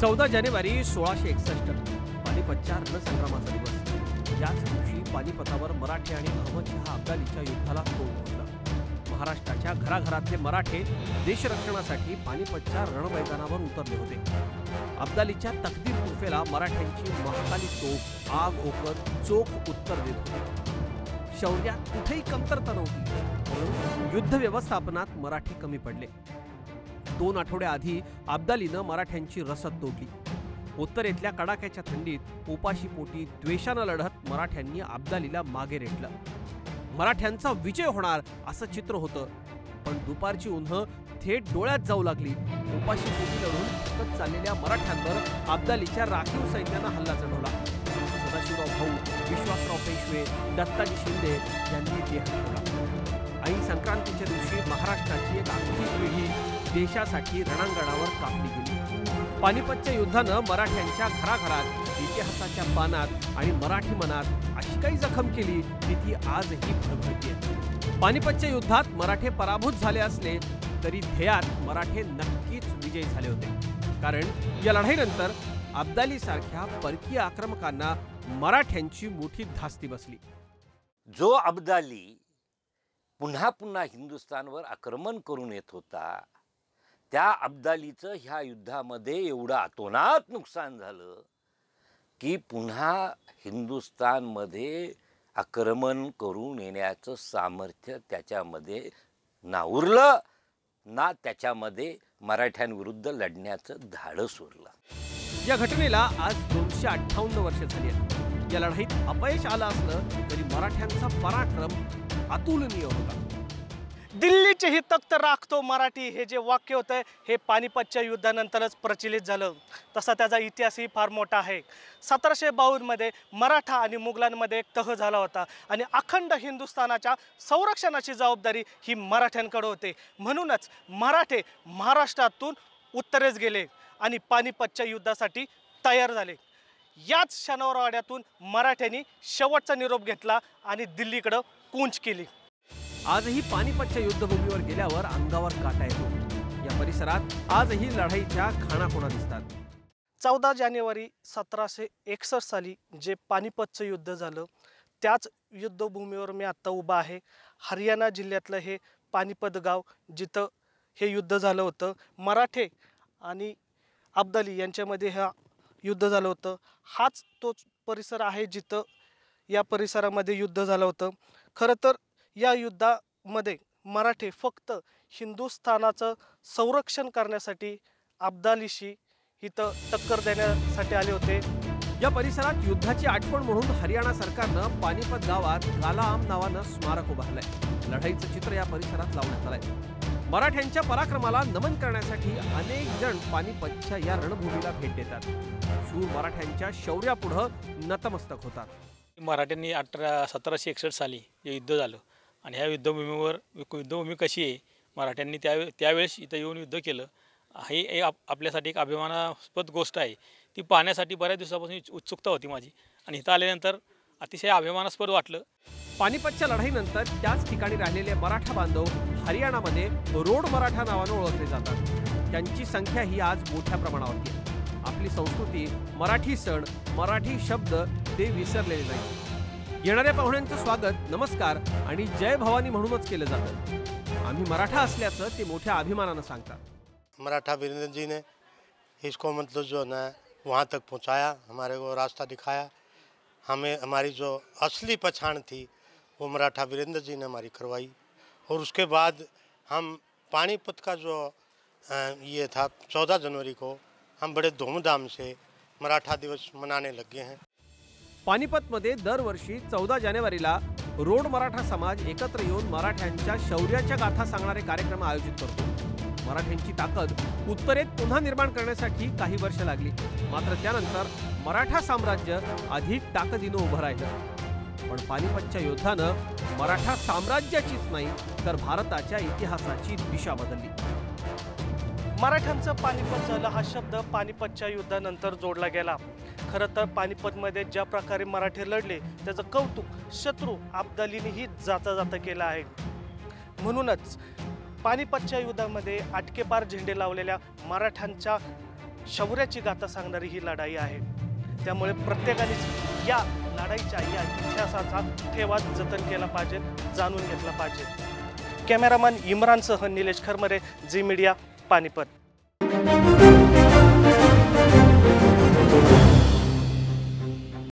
चौदा जानेवारी सोळाशे एकसष्ट पानिपतच्या रणसंग्रामाचा दिवस. याच दिवशी पानिपतावर मराठे आणि अहमदशहा अब्दालीच्या युद्धाला तोड पोचलं महाराष्ट्राच्या घराघरातले मराठे देशरक्षणासाठी पानिपतच्या रणमैदानावर उतरले होते. अब्दालीच्या तकदीर तुफेला मराठ्यांची महाकाली तोफ आग ओकत चोख उत्तर देत होती. शौर्यात कुठेही कमतरता नव्हती. म्हणून युद्ध व्यवस्थापनात मराठी कमी पडले. दोन आठवड्याआधी अब्दालीनं मराठ्यांची रसद तोडली. उत्तरेतल्या कडाक्याच्या थंडीत उपाशी पोटी द्वेषानं लढत मराठ्यांनी अब्दालीला मागे रेटलं. मराठ्यांचा विजय होणार असं चित्र होतं. पण दुपारची उन्ह थेट डोळ्यात जाऊ लागली. उपाशी पोटी लढून फुकत चाललेल्या मराठ्यांवर अब्दालीच्या राखीव सैन्यानं हल्ला चढवला. सदाशिवराव भाऊ विश्वासराव पेशवे दत्ताजी शिंदे यांनी देह ठेवला. आई संक्रांतीच्या दिवशी महाराष्ट्राची एक आखी पिढी देशासाठी रणांगणावर कापली गेली. पानिपतच्या युद्धानं मराठ्यांच्या घराघरात इतिहासाच्या पानात आणि मराठी मनात अशी काही जखम केली की ती आजही भरभरतीये पानिपतच्या युद्धात मराठे पराभूत झाले असले तरी ध्येयात मराठे नक्कीच विजयी झाले होते. कारण या लढाईनंतर अब्दाली सारख्या परकीय आक्रमकांना मराठ्यांची मोठी धास्ती बसली. जो अब्दाली पुन्हा पुन्हा हिंदुस्थानवर आक्रमण करून येत होता त्या अब्दालीचं ह्या युद्धामध्ये एवढं अतोनात नुकसान झालं की पुन्हा हिंदुस्थानमध्ये आक्रमण करून येण्याचं सामर्थ्य त्याच्यामध्ये ना उरलं ना त्याच्यामध्ये मराठ्यांविरुद्ध लढण्याचं धाडस उरलं या घटनेला आज दोनशे अठ्ठावन्न वर्ष झाली आहेत. या लढाईत अपयश आलं असलं तरी मराठ्यांचा पराक्रम अतुलनीय होता. दिल्लीचे ही तख्त राखतो मराठी. हे जे वाक्य होतं हे पानिपतच्या युद्धानंतरच प्रचलित झालं. तसा त्याचा इतिहासही फार मोठा आहे. सतराशे बावन्नमध्ये मराठा आणि मुघलांमध्ये एक तह झाला होता आणि अखंड हिंदुस्थानाच्या संरक्षणाची जबाबदारी ही मराठ्यांकडे होते. म्हणूनच मराठे महाराष्ट्रातून उत्तरेस गेले आणि पानिपतच्या युद्धासाठी तयार झाले. याच शनिवारवाड्यातून मराठ्यांनी शेवटचा निरोप घेतला आणि दिल्लीकडं कूंच केली. आजही पानिपतच्या युद्धभूमीवर गेल्यावर अंगावर काटा येतो. या परिसरात आजही लढाईच्या खाणाखुणा दिसतात. चौदा जानेवारी सतराशे एकसष्ट साली जे पानिपतचं युद्ध झालं त्याच युद्धभूमीवर मी आत्ता उभा आहे. हरियाणा जिल्ह्यातलं हे पानिपत गाव जिथं हे युद्ध झालं होतं मराठे आणि अब्दाली यांच्यामध्ये हा युद्ध झालं होतं. हाच तोच परिसर आहे जिथं या परिसरामध्ये युद्ध झालं होतं. खरं तर या युद्धामध्ये मराठे फक्त हिंदुस्थानाचं संरक्षण करण्यासाठी अब्दालीशी इथं टक्कर देण्यासाठी आले होते. या परिसरात युद्धाची आठवण म्हणून हरियाणा सरकारनं पानिपत गावात गालाआम नावानं स्मारक उभारलंय. लढाईचं चित्र या परिसरात लावण्यात आलंय. मराठ्यांच्या पराक्रमाला नमन करण्यासाठी अनेक जण पानिपतच्या या रणभूमीला भेट देतात. शूर मराठ्यांच्या शौर्यापुढं नतमस्तक होतात. मराठ्यांनी अठरा सतराशे एकसष्ट साली जे युद्ध झालं. आणि ह्या युद्धभूमीवर युद्धभूमी कशी आहे? मराठ्यांनी त्या त्यावेळेस इथं येऊन युद्ध केलं. हे आप आपल्यासाठी एक अभिमानास्पद गोष्ट आहे. ती पाहण्यासाठी बऱ्याच दिवसापासून उत्सुकता होती माझी. आणि इथं आल्यानंतर अतिशय अभिमानास्पद वाटलं. पानिपतच्या लढाईनंतर त्याच ठिकाणी राहिलेले मराठा बांधव हरियाणामध्ये रोड मराठा नावानं ओळखले जातात. त्यांची संख्या ही आज मोठ्या प्रमाणावरती आहे आपली संस्कृती मराठी सण मराठी शब्द ते विसरलेले नाही येणाऱ्या पाहुण्यांचं स्वागत, नमस्कार आणि जय भवानी म्हणूनच केलं जातं. आम्ही मराठा असल्याचं ते मोठ्या अभिमानानं सांगतात. मराठा वीरेंद्र जी ने इसको मतलब जो ना, वहाँ तक पहुँचाया, हमारे को रास्ता दिखाया। हमें, हमारी जो असली पहचान थी, वो मराठा वीरेंद्र जी ने हमारी करवाई। और उसके बाद हम पानीपत का जो ये था, चौदह जनवरी को हम बड़े धूमधाम से मराठा दिवस मनाने लगे हैं। पानिपतमध्ये दरवर्षी चौदा जानेवारीला रोड मराठा समाज एकत्र येऊन मराठ्यांच्या शौर्याच्या गाथा सांगणारे कार्यक्रम आयोजित करतो. मराठ्यांची ताकद उत्तरेत पुन्हा निर्माण करण्यासाठी काही वर्ष लागली. मात्र त्यानंतर मराठा साम्राज्य अधिक ताकदीनं उभं राहिलं. पण पानिपतच्या युद्धानं मराठा साम्राज्याचीच नाही तर भारताच्या इतिहासाची दिशा बदलली. मराठ्यांचं पानिपत झालं हा शब्द पानिपतच्या युद्धानंतर जोडला गेला. खरं तर पानिपतमध्ये ज्या प्रकारे मराठे लढले त्याचं कौतुक शत्रू अब्दालीनेही जाता जाता केलं आहे. म्हणूनच पानिपतच्या युद्धामध्ये आटकेपार झेंडे लावलेल्या मराठ्यांच्या शौर्याची गाथा सांगणारी ही लढाई आहे. त्यामुळे प्रत्येकानेच या लढाईच्या या इतिहासाचा ठेवा जतन केला पाहिजे जाणून घेतला पाहिजे. कॅमेरामॅन इम्रानसह निलेश खरमरे झी मीडिया पानिपत